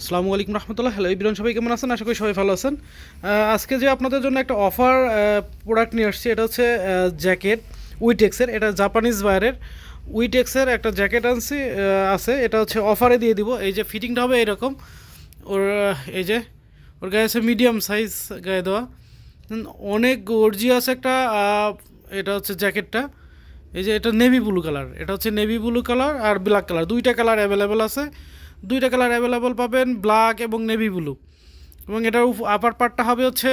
আসসালামু আলাইকুম রহমতুল্লাহ। হ্যালো ইবিরন সবাই কেমন আছেন? আশা করি সবাই ভালো আছেন। আজকে যে আপনাদের জন্য একটা অফার প্রোডাক্ট নিয়ে আসছি, এটা হচ্ছে জ্যাকেট উইটেক্সের এটা জাপানিজ বাইরের উইটেক্সের একটা জ্যাকেট আনছি আছে। এটা হচ্ছে অফারে দিয়ে দিব। এই যে ফিটিংটা হবে এরকম। ওর এই যে, ওর গায়ে আছে মিডিয়াম সাইজ গায়ে দেওয়া। অনেক গর্জিয়াস একটা এটা হচ্ছে জ্যাকেটটা এই যে এটা নেভি ব্লু কালার এটা হচ্ছে নেভি ব্লু কালার আর ব্ল্যাক কালার দুইটা কালার অ্যাভেলেবেল আছে। দুইটা কালার অ্যাভেলেবল পাবেন ব্ল্যাক এবং নেভি ব্লু এবং এটার আপার পার্টটা হবে হচ্ছে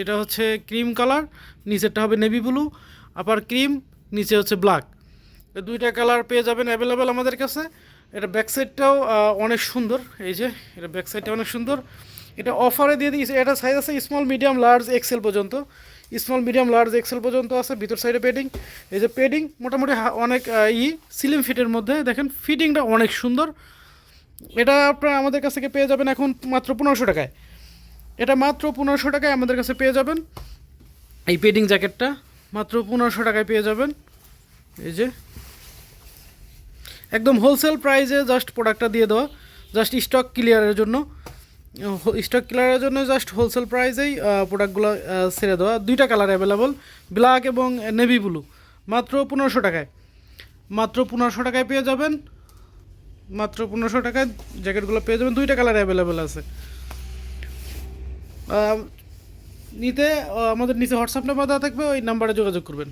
এটা হচ্ছে ক্রিম কালার নিচেরটা হবে নেভি ব্লু আপার ক্রিম নিচে হচ্ছে ব্ল্যাক দুইটা কালার পেয়ে যাবেন অ্যাভেলেবেল আমাদের কাছে। এটা ব্যাক সাইডটাও অনেক সুন্দর। এই যে, এটা ব্যাক সাইডটা অনেক সুন্দর। এটা অফারে দিয়ে দিয়েছে। এটা সাইজ আছে স্মল মিডিয়াম লার্জ এক্সেল পর্যন্ত। স্মল মিডিয়াম লার্জ এক্সেল পর্যন্ত আছে, ভিতর সাইডে পেডিং এই যে পেডিং মোটামুটি অনেক ই সিলিম ফিটের মধ্যে। দেখেন ফিটিংটা অনেক সুন্দর। এটা আপনারা আমাদের কাছ থেকে পেয়ে যাবেন এখন মাত্র পনেরোশো টাকায়। এটা মাত্র পনেরোশো টাকায় আমাদের কাছে পেয়ে যাবেন। এই পেডিং জ্যাকেটটা মাত্র পনেরোশো টাকায় পেয়ে যাবেন। এই যে। একদম হোলসেল প্রাইসে জাস্ট প্রোডাক্টটা দিয়ে দেওয়া। জাস্ট স্টক ক্লিয়ারের জন্য। স্টক ক্লিয়ারের জন্য জাস্ট হোলসেল প্রাইসেই প্রোডাক্টগুলো ছেড়ে দেওয়া। দুইটা কালার অ্যাভেলেবল ব্ল্যাক এবং নেভি ব্লু মাত্র পনেরোশো টাকায়। মাত্র পনেরোশো টাকায় পেয়ে যাবেন। মাত্র পনেরোশো টাকায় জ্যাকেটগুলো পেয়ে যাবেন। দুইটা কালার অ্যাভেলেবেল আছে। নিতে আমাদের নিচে হোয়াটসঅ্যাপ নাম্বার দেওয়া থাকবে, ওই নাম্বারে যোগাযোগ করবেন।